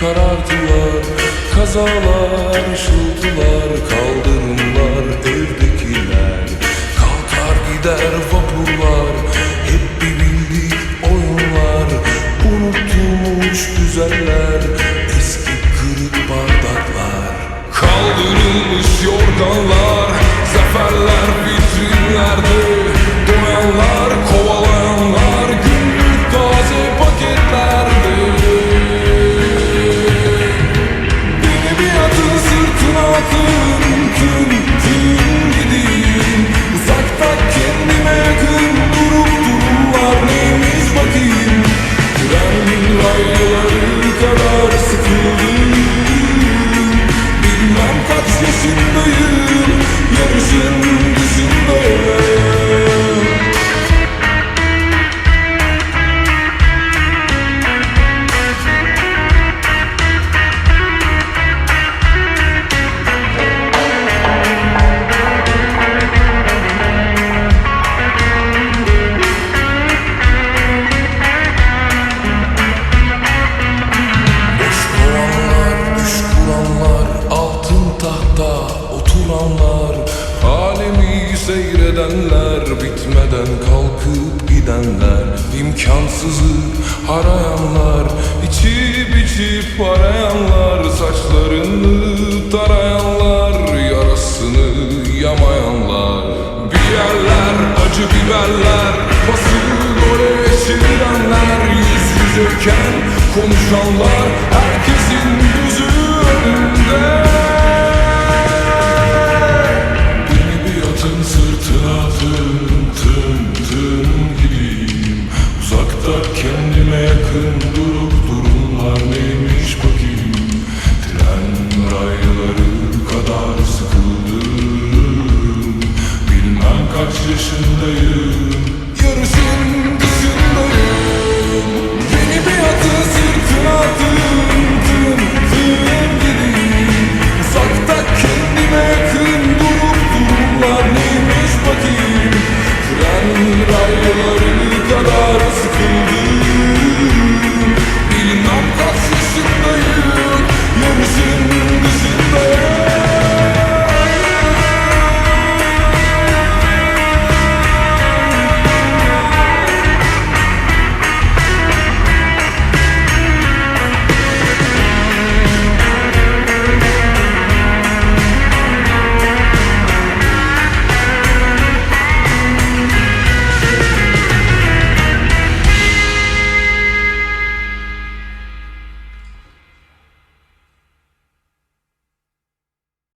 karartılar Kazalar, ışıltılar, kaldırımlar, evdekiler. Kalkar gider vapurlar, hep bir bildik oyunlar. Unutulmuş güzeller, eski kırık bardaklar. Kaldırılmış yorganlar, zaferler vitrinlerde Doyanlar, kalkıp gidenler imkansızı arayanlar, içip içip arayanlar Saçlarını tarayanlar, yarasını yamayanlar. Bir yerler acı biberler, pası gole çevirenler Yüz yüzeyken konuşanlar yakın durup durumlar neymiş?